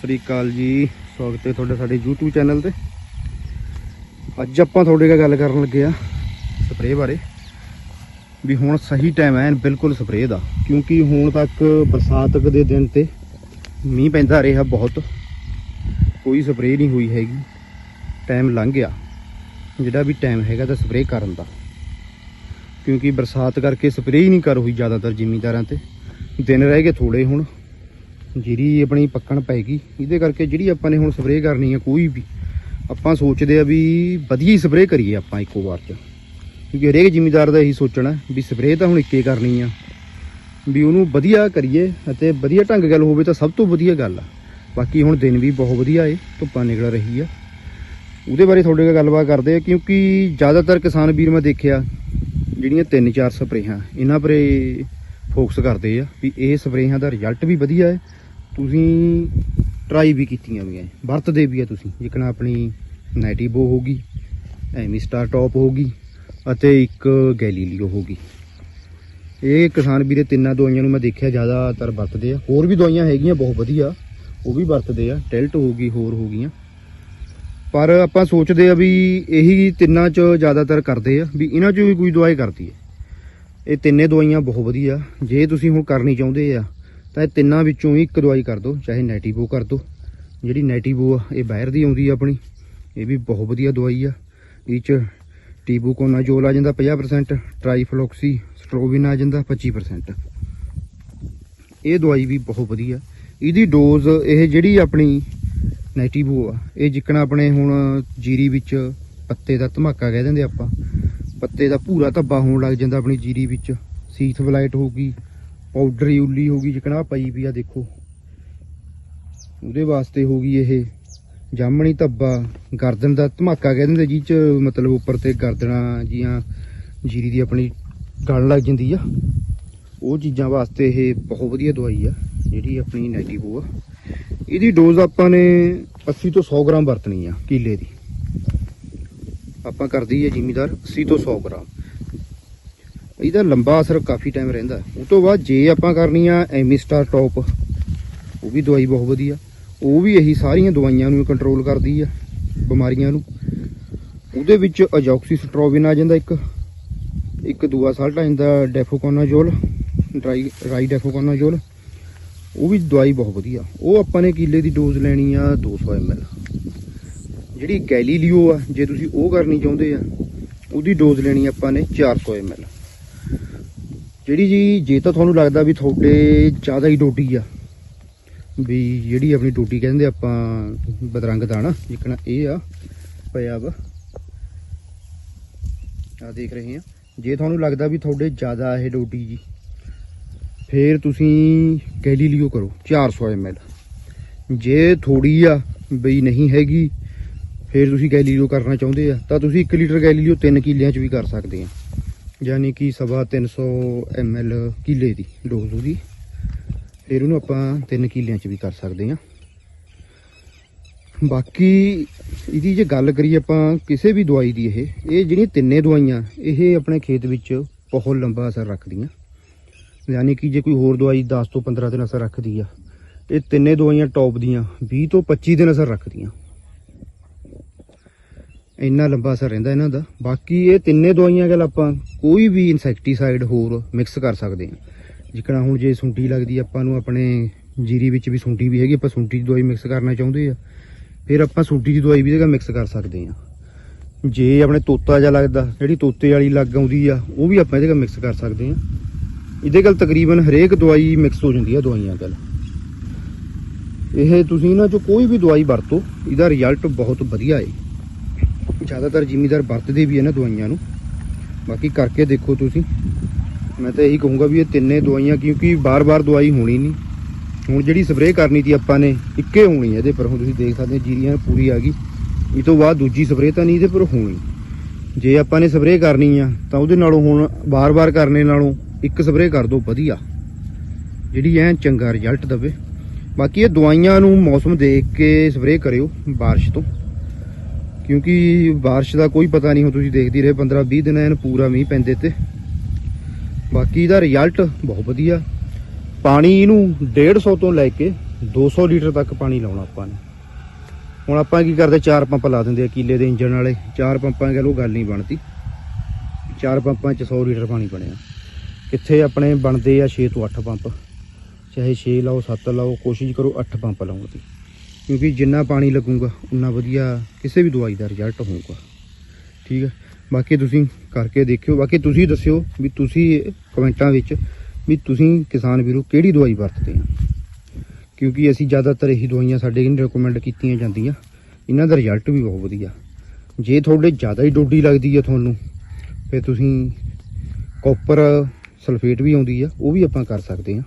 ਸ੍ਰੀ ਅਕਾਲ ਜੀ। ਸਵਾਗਤ ਹੈ ਤੁਹਾਡਾ ਸਾਡੇ YouTube ਚੈਨਲ ਤੇ। ਅੱਜ ਆਪਾਂ ਤੁਹਾਡੇ ਨਾਲ ਗੱਲ ਕਰਨ ਲੱਗੇ ਆ ਸਪਰੇਅ ਬਾਰੇ। ਵੀ ਹੁਣ ਸਹੀ ਟਾਈਮ ਹੈ ਬਿਲਕੁਲ ਸਪਰੇਅ ਦਾ। ਕਿਉਂਕਿ ਹੁਣ ਤੱਕ ਬਰਸਾਤ ਦੇ ਦਿਨ ਤੇ ਮੀਂਹ ਪੈਂਦਾ ਰਿਹਾ ਬਹੁਤ। ਕੋਈ ਸਪਰੇਅ ਨਹੀਂ ਹੋਈ ਹੈਗੀ। ਟਾਈਮ ਲੰਘ ਗਿਆ। ਜਿਹੜਾ ਵੀ ਟਾਈਮ ਹੈਗਾ ਤਾਂ ਸਪਰੇਅ ਕਰਨ ਦਾ। ਕਿਉਂਕਿ ਬਰਸਾਤ ਕਰਕੇ ਸਪਰੇਅ ਹੀ ਨਹੀਂ ਕਰ ਹੋਈ ਜ਼ਿਆਦਾਤਰ ਜ਼ਿਮੀਂਦਾਰਾਂ ਤੇ। ਦਿਨ ਰਹਿ ਗਏ ਥੋੜੇ ਹੁਣ। ਜਿਹੜੀ ਆਪਣੀ ਪੱਕਣ ਪੈਗੀ ਇਹਦੇ ਕਰਕੇ ਜਿਹੜੀ ਆਪਾਂ ਨੇ ਹੁਣ ਸਪਰੇਅ ਕਰਨੀ ਹੈ ਕੋਈ ਵੀ, ਆਪਾਂ ਸੋਚਦੇ ਆ ਵੀ ਵਧੀਆ ਹੀ ਸਪਰੇਅ ਕਰੀਏ ਆਪਾਂ ਇੱਕੋ ਵਾਰ ਚ। ਕਿਉਂਕਿ ਹਰੇਕ ਜ਼ਿਮੀਦਾਰ ਦਾ ਇਹੀ ਸੋਚਣਾ ਵੀ ਸਪਰੇਅ ਤਾਂ ਹੁਣ ਇੱਕੇ ਕਰਨੀ ਆ। ਵੀ ਉਹਨੂੰ ਵਧੀਆ ਕਰੀਏ ਅਤੇ ਵਧੀਆ ਢੰਗ ਗੱਲ ਹੋਵੇ ਤਾਂ ਸਭ ਤੋਂ ਵਧੀਆ ਗੱਲ ਆ। ਬਾਕੀ ਹੁਣ ਦਿਨ ਵੀ ਬਹੁਤ ਵਧੀਆ ਏ, ਧੁੱਪਾਂ ਨਿਕਲ ਰਹੀ ਆ। ਉਹਦੇ ਬਾਰੇ ਤੁਹਾਡੇ ਨਾਲ ਗੱਲਬਾਤ ਕਰਦੇ ਆ, ਕਿਉਂਕਿ ਜ਼ਿਆਦਾਤਰ ਕਿਸਾਨ ਵੀਰ ਮੈਂ ਦੇਖਿਆ, ਜਿਹੜੀਆਂ ਤਿੰਨ ਚਾਰ ਸਪਰੇਹਾਂ, ਇਹਨਾਂ ਪਰੇ ਫੋਕਸ ਕਰਦੇ ਆ ਵੀ ਇਹ ਸਪਰੇਹਾਂ ਦਾ ਰਿਜ਼ਲਟ ਵੀ ਵਧੀਆ ਹੈ ਤੁਸੀਂ ਟਰਾਈ ਵੀ ਕੀਤੀਆਂ ਵੀ ਐ ਵਰਤਦੇ ਵੀ ਆ ਤੁਸੀਂ। ਜਿਕਣਾ ਆਪਣੀ ਨੈਟੀਬੋ ਹੋਗੀ ਐਮੀ ਸਟਾਰ ਟੌਪ ਹੋਗੀ ਅਤੇ ਇੱਕ ਗੈਲੀਲੀਓ ਹੋਗੀ ਇਹ ਕਿਸਾਨ ਵੀਰੇ ਤਿੰਨਾਂ ਦਵਾਈਆਂ ਨੂੰ ਮੈਂ ਦੇਖਿਆ, ਜ਼ਿਆਦਾਤਰ ਵਰਤਦੇ ਆ। ਹੋਰ ਵੀ ਦਵਾਈਆਂ ਹੈਗੀਆਂ, ਬਹੁਤ ਵਧੀਆ। ਉਹ ਵੀ ਵਰਤਦੇ ਆ। ਟੈਲਟ ਹੋਗੀ ਹੋਰ ਹੋਗੀਆਂ ਪਰ ਆਪਾਂ ਸੋਚਦੇ ਆ ਵੀ ਇਹੀ ਤਿੰਨਾਂ ਚ ਜ਼ਿਆਦਾਤਰ ਕਰਦੇ ਆ, ਵੀ ਇਹਨਾਂ ਚੋਂ ਵੀ ਕੋਈ ਦਵਾਈ ਕਰਦੀ ਹੈ ਇਹ ਤਿੰਨੇ ਦਵਾਈਆਂ ਬਹੁਤ ਵਧੀਆ। ਜੇ ਤੁਸੀਂ ਹੁਣ ਕਰਨੀ ਚਾਹੁੰਦੇ ਆ ਤਾਂ ਇਹ ਤਿੰਨਾਂ ਵਿੱਚੋਂ ਹੀ ਇੱਕ ਦਵਾਈ ਕਰ ਦਿਓ, ਚਾਹੇ ਨੈਟੀਵੋ ਕਰ ਦਿਓ। ਜਿਹੜੀ ਨੈਟੀਵੋ ਆ, ਇਹ ਬਾਹਰ ਦੀ ਆਉਂਦੀ ਆ ਆਪਣੀ, ਇਹ ਵੀ ਬਹੁਤ ਵਧੀਆ ਦਵਾਈ ਆ। ਇਹ ਚ ਟੀਬੂਕੋਨਾਜੋਲ ਆ ਜਾਂਦਾ 50% ਟ੍ਰਾਈਫਲੋਕਸੀ ਸਟ੍ਰੋਬਿਨ ਆ ਜਾਂਦਾ 25% ਇਹ ਦਵਾਈ ਵੀ ਬਹੁਤ ਵਧੀਆ। ਇਹਦੀ ਡੋਜ਼ ਇਹ ਜਿਹੜੀ ਆਪਣੀ ਨੈਟੀਵੋ ਆ, ਇਹ ਜਿੱਕਣਾ ਆਪਣੇ ਹੁਣ ਜੀਰੀ ਵਿੱਚ ਪੱਤੇ ਦਾ ਧਮਾਕਾ ਕਹਿ ਦਿੰਦੇ ਆਪਾਂ। ਪੱਤੇ ਦਾ ਪੂਰਾ ਧੱਬਾ ਹੋਣ ਲੱਗ ਜਾਂਦਾ ਆਪਣੀ ਜੀਰੀ ਵਿੱਚ। ਸੀਥ ਬਲਾਈਟ ਹੋਊਗੀ ਪਾਊਡਰੀ ਪਾਊਡਰ ਯੂਲੀ ਹੋਊਗੀ ਜਿਕਣਾ ਪਈ ਵੀ ਆ ਦੇਖੋ। ਉਹਦੇ ਵਾਸਤੇ ਹੋ ਗਈ ਇਹ ਜਾਮਣੀ ਧੱਬਾ, ਗਰਦਨ ਦਾ ਧਮਾਕਾ ਕਹਿ ਦਿੰਦੇ ਜੀ, ਚ ਮਤਲਬ ਉੱਪਰ ਤੇ ਗਰਦਨਾਂ ਜੀਆਂ ਜੀਰੀ ਦੀ ਆਪਣੀ ਗਲ ਲੱਗ ਜਾਂਦੀ ਆ। ਉਹ ਚੀਜ਼ਾਂ ਵਾਸਤੇ ਇਹ ਬਹੁਤ ਵਧੀਆ ਦਵਾਈ ਆ, ਜਿਹੜੀ ਆਪਣੀ ਨੈਗੇਟਿਵ ਆ। ਇਹਦੀ ਡੋਜ਼ ਆਪਾਂ ਨੇ 80 ਤੋਂ 100 ਗ੍ਰਾਮ ਵਰਤਣੀ ਆ, ਕਿਲੇ ਦੀ। ਆਪਾਂ ਕਰਦੀ ਹੈ ਜ਼ਿਮੀਦਾਰ 80 ਤੋਂ 100 ਗ੍ਰਾਮ। ਇਹਦਾ ਲੰਬਾ ਅਸਰ ਕਾਫੀ ਟਾਈਮ ਰਹਿੰਦਾ। ਉਸ ਤੋਂ ਬਾਅਦ ਜੇ ਆਪਾਂ ਕਰਨੀ ਆ ਐਮਿਸਟਾਰ ਟੌਪ ਉਹ ਵੀ ਦਵਾਈ ਬਹੁਤ ਵਧੀਆ। ਉਹ ਵੀ ਇਹੀ ਸਾਰੀਆਂ ਦਵਾਈਆਂ ਨੂੰ ਕੰਟਰੋਲ ਕਰਦੀ ਆ, ਬਿਮਾਰੀਆਂ ਨੂੰ। ਉਹਦੇ ਵਿੱਚ ਅਜੌਕਸੀਸਟ੍ਰੋਬਿਨ ਆ ਜਾਂਦਾ ਇੱਕ। ਇੱਕ ਦੂਆ ਸਾਲਟ ਆ ਜਾਂਦਾ ਡੈਫੋਕੋਨਾਜੋਲ ਡਰਾਈ ਰਾਈ ਡੈਫੋਕੋਨਾਜੋਲ ਉਹ ਵੀ ਦਵਾਈ ਬਹੁਤ ਵਧੀਆ। ਉਹ ਆਪਾਂ ਨੇ ਕਿਲੇ ਦੀ ਡੋਜ਼ ਲੈਣੀ ਆ 200 ml ਜਿਹੜੀ ਗੈਲੀਲੀਓ ਆ, ਜੇ ਤੁਸੀਂ ਉਹ ਕਰਨੀ ਚਾਹੁੰਦੇ ਆ, ਉਹਦੀ ਡੋਜ਼ ਲੈਣੀ ਆਪਾਂ ਨੇ 400 ml ਜਿਹੜੀ ਜੀ, ਜੇ ਤਾਂ ਤੁਹਾਨੂੰ ਲੱਗਦਾ ਵੀ ਤੁਹਾਡੇ ਜ਼ਿਆਦਾ ਹੀ ਡੋਡੀ ਆ, ਵੀ ਜਿਹੜੀ ਆਪਣੀ ਡੋਡੀ ਕਹਿੰਦੇ ਆਪਾਂ ਬਦਰੰਗ ਦਾਣਾ ਜਿਕਣਾ ਇਹ ਆ, ਪਿਆ ਵਾ। ਆ ਦੇਖ ਰਹੇ ਆ ਜੇ ਤੁਹਾਨੂੰ ਲੱਗਦਾ ਵੀ ਤੁਹਾਡੇ ਜ਼ਿਆਦਾ ਇਹ ਡੋਡੀ ਜੀ, ਫੇਰ ਤੁਸੀਂ ਗੈਲੀਲੀਓ ਕਰੋ 400 ml ਜੇ ਥੋੜੀ ਆ ਬਈ ਨਹੀਂ ਹੈਗੀ, ਫਿਰ ਤੁਸੀਂ ਗੈਲੀਲੀਓ ਕਰਨਾ ਚਾਹੁੰਦੇ ਆ, ਤਾਂ ਤੁਸੀਂ 1 ਲੀਟਰ ਗੈਲੀਲੀਓ 3 ਕਿੱਲਿਆਂ ਚ ਵੀ ਕਰ ਸਕਦੇ ਆ। ਯਾਨੀ ਕਿ ਸਵਾ 300 ml ਕਿੱਲੇ ਦੀ ਡੋਜ਼ ਉਹਦੀ। ਫਿਰ ਉਹਨੂੰ ਆਪਾਂ 3 ਕਿਲਿਆਂ ਚ ਵੀ ਕਰ ਸਕਦੇ ਆ ਬਾਕੀ ਇਹਦੀ ਜੇ ਗੱਲ ਕਰੀਏ ਆਪਾਂ ਕਿਸੇ ਵੀ ਦਵਾਈ ਦੀ ਇਹ ਇਹ ਜਿਹੜੀਆਂ ਤਿੰਨੇ ਦਵਾਈਆਂ, ਇਹ ਆਪਣੇ ਖੇਤ ਵਿੱਚ ਬਹੁਤ ਲੰਬਾ ਅਸਰ ਰੱਖਦੀਆਂ। ਯਾਨੀ ਕਿ ਜੇ ਕੋਈ ਹੋਰ ਦਵਾਈ 10 ਤੋਂ 15 ਦਿਨ ਅਸਰ ਰੱਖਦੀ ਆ, ਇਹ ਤਿੰਨੇ ਦਵਾਈਆਂ ਟੌਪ ਦੀਆਂ 20 ਤੋਂ 25 ਦਿਨ ਅਸਰ ਰੱਖਦੀਆਂ। ਇੰਨਾ ਲੰਬਾ ਅਸਰ ਰਹਿੰਦਾ ਇਹਨਾਂ ਦਾ। ਬਾਕੀ ਇਹ ਤਿੰਨੇ ਦਵਾਈਆਂ ਗੱਲ ਆਪਾਂ ਕੋਈ ਵੀ ਇਨਸੈਕਟੀਸਾਈਡ ਹੋਰ ਮਿਕਸ ਕਰ ਸਕਦੇ ਹਾਂ। ਜਿਕਣਾ ਹੁਣ ਜੇ ਸੁੰਡੀ ਲੱਗਦੀ ਆਪਾਂ ਨੂੰ ਆਪਣੇ ਜੀਰੀ ਵਿੱਚ ਵੀ ਸੁੰਡੀ ਵੀ ਹੈਗੀ, ਆਪਾਂ ਸੁੰਡੀ ਦੀ ਦਵਾਈ ਮਿਕਸ ਕਰਨਾ ਚਾਹੁੰਦੇ ਆ। ਫਿਰ ਆਪਾਂ ਸੁੰਡੀ ਦੀ ਦਵਾਈ ਵੀ ਇਹਦਾ ਮਿਕਸ ਕਰ ਸਕਦੇ ਹਾਂ। ਜੇ ਆਪਣੇ ਤੋਤਾ ਜਿਹਾ ਲੱਗਦਾ, ਜਿਹੜੀ ਤੋਤੇ ਵਾਲੀ ਲੱਗ ਆਉਂਦੀ ਆ, ਉਹ ਵੀ ਆਪਾਂ ਇਹਦੇ ਨਾਲ ਮਿਕਸ ਕਰ ਸਕਦੇ ਹਾਂ। ਇਹਦੇ ਗੱਲ ਤਕਰੀਬਨ ਹਰੇਕ ਦਵਾਈ ਮਿਕਸ ਹੋ ਜਾਂਦੀ ਆ ਦਵਾਈਆਂ ਗੱਲ ਇਹ ਤੁਸੀਂ ਇਹਨਾਂ ਚੋਂ ਕੋਈ ਵੀ ਦਵਾਈ ਵਰਤੋ, ਇਹਦਾ ਰਿਜ਼ਲਟ ਬਹੁਤ ਵਧੀਆ ਹੈ ਜ਼ਿਆਦਾਤਰ ਜ਼ਿਮੀਦਾਰ ਵਰਤਦੇ ਵੀ ਇਹਨਾਂ ਦਵਾਈਆਂ ਨੂੰ। ਬਾਕੀ ਕਰਕੇ ਦੇਖੋ ਤੁਸੀਂ। ਮੈਂ ਤਾਂ ਇਹੀ ਕਹੂੰਗਾ ਵੀ ਇਹ ਤਿੰਨੇ ਦਵਾਈਆਂ ਕਿਉਂਕਿ ਬਾਰ-ਬਾਰ ਦਵਾਈ ਹੋਣੀ ਨਹੀਂ। ਹੁਣ ਜਿਹੜੀ ਸਪਰੇਅ ਕਰਨੀ ਸੀ ਆਪਾਂ ਨੇ, ਇੱਕੇ ਹੋਣੀ ਹੈ ਇਹਦੇ ਪਰ। ਹੁਣ ਤੁਸੀਂ ਦੇਖ ਸਕਦੇ ਹੋ ਜੀਰੀਆਂ ਪੂਰੀ ਆ ਗਈ। ਇਹ ਤੋਂ ਬਾਅਦ ਦੂਜੀ ਸਪਰੇਅ ਤਾਂ ਨਹੀਂ ਇਹਦੇ ਪਰ ਹੋਣੀ। ਜੇ ਆਪਾਂ ਨੇ ਸਪਰੇਅ ਕਰਨੀ ਆ, ਤਾਂ ਉਹਦੇ ਨਾਲੋਂ ਹੁਣ ਬਾਰ-ਬਾਰ ਕਰਨੇ ਨਾਲੋਂ ਇੱਕ ਸਪਰੇਅ ਕਰ ਦਿਓ ਵਧੀਆ। ਜਿਹੜੀ ਐ ਚੰਗਾ ਰਿਜ਼ਲਟ ਦਵੇ। ਬਾਕੀ ਇਹ ਦਵਾਈਆਂ ਨੂੰ ਮੌਸਮ ਦੇਖ ਕੇ ਸਪਰੇਅ ਕਰਿਓ ਬਾਰਿਸ਼ ਤੋਂ। ਕਿਉਂਕਿ ਬਾਰਿਸ਼ ਦਾ ਕੋਈ ਪਤਾ ਨਹੀਂ ਹੋ ਤੁਸੀਂ ਦੇਖਦੇ ਰਹੇ 15 20 ਦਿਨ ਐਨ ਪੂਰਾ ਮੀਂਹ ਪੈਂਦੇ ਤੇ। ਬਾਕੀ ਦਾ ਰਿਜ਼ਲਟ ਬਹੁਤ ਵਧੀਆ। ਪਾਣੀ ਇਹਨੂੰ 150 ਤੋਂ ਲੈ ਕੇ 200 ਲੀਟਰ ਤੱਕ ਪਾਣੀ ਲਾਉਣਾ ਆਪਾਂ ਨੇ। ਹੁਣ ਆਪਾਂ ਕੀ ਕਰਦੇ, ਚਾਰ ਪੰਪ ਲਾ ਦਿੰਦੇ ਆ ਕੀਲੇ ਦੇ ਇੰਜਨ ਵਾਲੇ। ਚਾਰ ਪੰਪਾਂ ਕਹ ਲੋ ਗੱਲ ਨਹੀਂ ਬਣਦੀ। ਚਾਰ ਪੰਪਾਂ 'ਚ 100 ਲੀਟਰ ਪਾਣੀ ਬਣਿਆ। ਕਿੱਥੇ ਆਪਣੇ ਬਣਦੇ ਆ 6 ਤੋਂ 8 ਪੰਪ। ਚਾਹੇ 6 ਲਾਓ 7 ਲਾਓ, ਕੋਸ਼ਿਸ਼ ਕਰੋ 8 ਪੰਪ ਲਾਉਣ ਦੀ। ਕਿਉਂਕਿ ਜਿੰਨਾ ਪਾਣੀ ਲੱਗੂਗਾ, ਉਨਾ ਵਧੀਆ ਕਿਸੇ ਵੀ ਦਵਾਈ ਦਾ ਰਿਜ਼ਲਟ ਹੋਊਗਾ। ਠੀਕ ਹੈ? ਬਾਕੀ ਤੁਸੀਂ ਕਰਕੇ ਦੇਖਿਓ। ਬਾਕੀ ਤੁਸੀਂ ਦੱਸਿਓ ਵੀ ਤੁਸੀਂ ਕਮੈਂਟਾਂ ਵਿੱਚ ਵੀ ਤੁਸੀਂ ਕਿਸਾਨ ਵੀਰੋ ਕਿਹੜੀ ਦਵਾਈ ਵਰਤਦੇ ਆ। ਕਿਉਂਕਿ ਅਸੀਂ ਜ਼ਿਆਦਾਤਰ ਇਹੀ ਦਵਾਈਆਂ ਸਾਡੇ ਕਿਨ ਰეკਮੈਂਡ ਕੀਤੀਆਂ ਜਾਂਦੀਆਂ। ਇਹਨਾਂ ਦਾ ਰਿਜ਼ਲਟ ਵੀ ਬਹੁਤ ਵਧੀਆ। ਜੇ ਤੁਹਾਡੇ ਜ਼ਿਆਦਾ ਹੀ ਡੋਡੀ ਲੱਗਦੀ ਆ ਤੁਹਾਨੂੰ, ਫਿਰ ਤੁਸੀਂ ਕਾਪਰ ਸਲਫੇਟ ਵੀ ਆਉਂਦੀ ਆ, ਉਹ ਵੀ ਆਪਾਂ ਕਰ ਸਕਦੇ ਆ।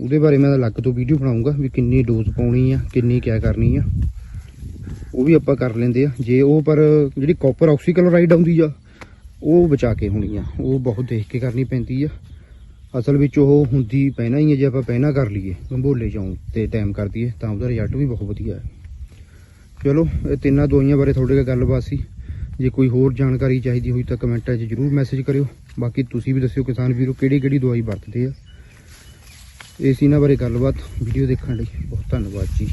ਉਹਦੇ ਬਾਰੇ ਮੈਂ ਅਲੱਗ ਤੋਂ ਵੀਡੀਓ ਬਣਾਉਂਗਾ ਵੀ ਕਿੰਨੀ ਡੋਜ਼ ਪਾਉਣੀ ਆ, ਕਿੰਨੀ ਕਿਆ ਕਰਨੀ ਆ। ਉਹ ਵੀ ਆਪਾਂ ਕਰ ਲੈਂਦੇ ਆ। ਜੇ ਉਹ ਪਰ ਜਿਹੜੀ ਕਾਪਰ ਆਕਸੀਕਲੋਰਾਈਡ ਆਉਂਦੀ ਆ, ਉਹ ਬਚਾ ਕੇ ਹੋਣੀ ਆ। ਉਹ ਬਹੁਤ ਦੇਖ ਕੇ ਕਰਨੀ ਪੈਂਦੀ ਆ। ਅਸਲ ਵਿੱਚ ਉਹ ਹੁੰਦੀ ਪਹਿਨਾ ਹੀ ਹੈ ਜੇ ਆਪਾਂ ਪਹਿਨਾ ਕਰ ਲਈਏ ਗੰਭੋਲੇ ਚੋਂ ਤੇ ਟਾਈਮ ਕਰ ਦਈਏ, ਤਾਂ ਉਹਦਾ ਰਿਜ਼ਲਟ ਵੀ ਬਹੁਤ ਵਧੀਆ ਹੈ ਚਲੋ, ਇਹ ਤਿੰਨਾਂ ਦਵਾਈਆਂ ਬਾਰੇ ਤੁਹਾਡੇ ਨਾਲ ਗੱਲਬਾਤ ਸੀ। ਜੇ ਕੋਈ ਹੋਰ ਜਾਣਕਾਰੀ ਚਾਹੀਦੀ ਹੋਈ ਤਾਂ ਕਮੈਂਟਾਂ 'ਚ ਜਰੂਰ ਮੈਸੇਜ ਕਰਿਓ। ਬਾਕੀ ਤੁਸੀਂ ਵੀ ਦੱਸਿਓ ਕਿਸਾਨ ਵੀਰੋ ਕਿਹੜੀ ਕਿਹੜੀ ਦਵਾਈ ਵਰਤਦੇ ਆ। ਇਸ ਇਹਨਾਂ ਬਾਰੇ ਗੱਲਬਾਤ ਵੀਡੀਓ ਦੇਖਣ ਲਈ ਬਹੁਤ ਧੰਨਵਾਦ ਜੀ।